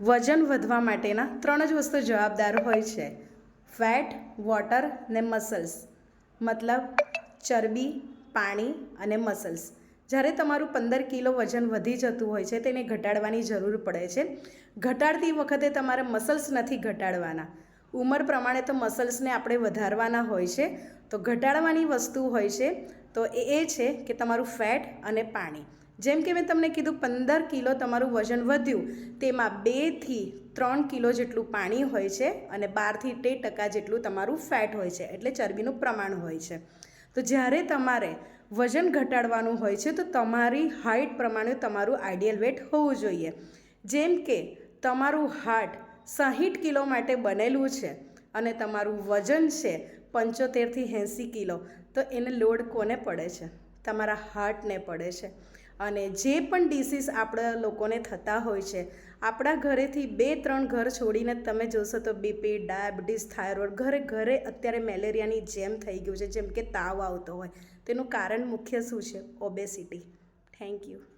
વજન વધવા માટેના ત્રણ જ વસ્તુ જવાબદાર હોય છે. ફેટ વોટર ને મસલ્સ મતલબ ચરબી, પાણી અને મસલ્સ જ્યારે તમારું પંદર કિલો વજન વધી જતું હોય છે, તેને ઘટાડવાની જરૂર પડે છે. ઘટાડતી વખતે તમારે મસલ્સ નથી ઘટાડવાના. ઉંમર પ્રમાણે તો મસલ્સને આપણે વધારવાના હોય છે. તો ઘટાડવાની વસ્તુ હોય છે, તો એ છે કે તમારું ફેટ અને પાણી. જેમ કે મેં તમને કીધું પંદર કિલો તમારું વજન વધ્યું, તેમાં બેથી ત્રણ કિલો જેટલું પાણી હોય છે અને બારથી તે ટકા જેટલું તમારું ફેટ હોય છે, એટલે ચરબીનું પ્રમાણ હોય છે. તો જ્યારે તમારે વજન ઘટાડવાનું હોય છે, તો તમારી હાઇટ પ્રમાણે તમારું આઈડિયલ વેટ હોવું જોઈએ. જેમ કે તમારું હાર્ટ સાહીઠ કિલો માટે બનેલું છે અને તમારું વજન છે પંચોતેરથી એંસી કિલો, તો એને લોડ કોને પડે છે? તમારા હાર્ટને પડે છે. અને જે પણ ડિસીઝ આપણા લોકોને થતા હોય છે, આપણા ઘરેથી બે, ત્રણ ઘર છોડીને તમે જોશો તો બીપી, ડાયાબિટીસ, થાઇરોઇડ, ઘરે ઘરે અત્યારે મેલેરિયાની જેમ થઈ ગયું છે, જેમ કે તાવ આવતો હોય. તેનું કારણ મુખ્ય શું છે? ઓબેસિટી. Thank you.